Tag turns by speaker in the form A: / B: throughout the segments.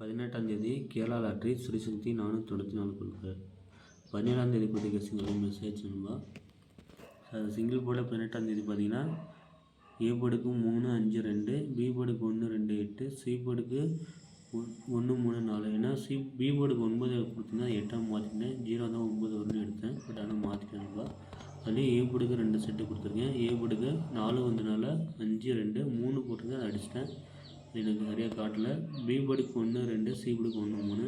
A: பதினெட்டாம் தேதி கேரளா லாட்ரி ஸ்ரீசக்தி நானூற்றி தொண்ணூற்றி நாலு கொடுக்கு பதினேழாம் தேதி கொடுத்த சிங்கிள் மெசேஜ் நண்பா. அது சிங்கிள் போர்டில் பதினெட்டாம் தேதி பார்த்தீங்கன்னா ஏ போர்டுக்கு மூணு அஞ்சு ரெண்டு பி போர்டுக்கு ஒன்று ரெண்டு எட்டு சி போர்டுக்கு ஒன்று மூணு நாலு. ஏன்னா சி பி போர்டுக்கு ஒன்பது கொடுத்தீங்கன்னா எட்டாம் மாற்றிட்டேன் ஜீரோ தான் ஒம்பது ஒன்று எடுத்தேன். பட் ஆனால் மாற்றிட்டேன் அதுலேயும் ஏ போர்டுக்கு ரெண்டு செட்டு கொடுத்துருக்கேன். ஏ போர்டுக்கு நாலு வந்தனால அஞ்சு ரெண்டு மூணு போட்டிருக்கேன். அதை அடிச்சிட்டேன். எனக்கு சரியாக காட்டல. பி ஒன்று ரெண்டு சி ஒன்று மூணு.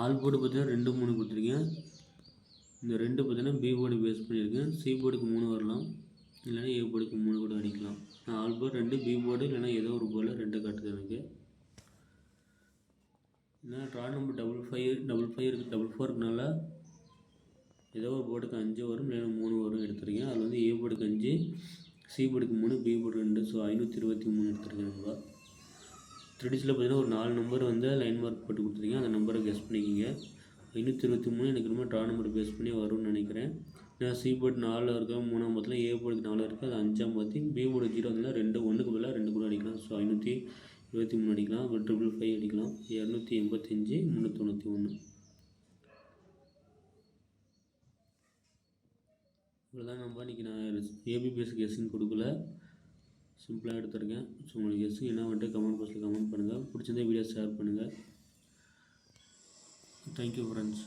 A: ஆல் போர்டு பார்த்தீங்கன்னா ரெண்டு மூணு கொடுத்துருக்கேன். இந்த ரெண்டு பார்த்தீங்கன்னா பி போர்டு பேஸ் பண்ணியிருக்கேன். சி போர்டுக்கு மூணு வரலாம். இல்லைன்னா ஏ போர்டுக்கு மூணு கூட அடிக்கலாம். நான் ஆல் போர்டு ரெண்டு பி போர்டு இல்லைன்னா ஏதோ ஒரு போர்டில் ரெண்டு காட்டுது எனக்கு. ஏன்னா draw number double five double five இருக்குது டபுள் ஃபோர் இருக்கனால ஏதோ ஒரு போர்டுக்கு அஞ்சு வரும் இல்லைன்னா மூணு வரும் எடுத்திருக்கேன். அதில் வந்து ஏ போர்டுக்கு அஞ்சு சி போர்டுக்கு மூணு பி போர்டு ரெண்டு ஸோ ஐநூற்றி இருபத்தி மூணு எடுத்துருக்கேன் நம்பர் த்ரெடிஸில் பார்த்தீங்கன்னா ஒரு நாலு நம்பர் வந்து லைன் மார்க் போட்டு கொடுத்துருக்கீங்க. அந்த நம்பரை கெஸ் பண்ணிக்கிங்க. ஐநூற்றி இருபத்தி மூணு எனக்கு ரொம்ப ட்ரா நம்பர் பேஸ் பண்ணி வரும்னு நினைக்கிறேன். நான் சி போர்டு நாலில் இருக்கா மூணாம் பத்தில் ஏ போர்டுக்கு நாலு இருக்குது அது அஞ்சாம் பத்தி பி போர்டு ஜீரோ வந்தால் ரெண்டு ஒன்றுக்கு பதிலாக ரெண்டு கூட அடிக்கலாம். ஸோ ஐநூற்றி இருபத்தி மூணு அடிக்கலாம். அப்புறம் ட்ரிபிள் ஃபைவ் அடிக்கலாம். இரநூத்தி எண்பத்தஞ்சு முந்நூற்றி தொண்ணூற்றி ஒன்று இவ்வளோதான் நம்ம இன்றைக்கி நான் ஏபிபிஎஸ் கெஸ்ஸிங் கொடுக்கல. சிம்பிளாக எடுத்துருக்கேன். ஸோ உங்களுக்கு எஸ் என்ன வந்துட்டு கமெண்ட் பாக்ஸில் கமெண்ட் பண்ணுங்கள் பிடிச்சிருந்தா வீடியோ ஷேர் பண்ணுங்கள் தேங்க்யூ ஃப்ரெண்ட்ஸ்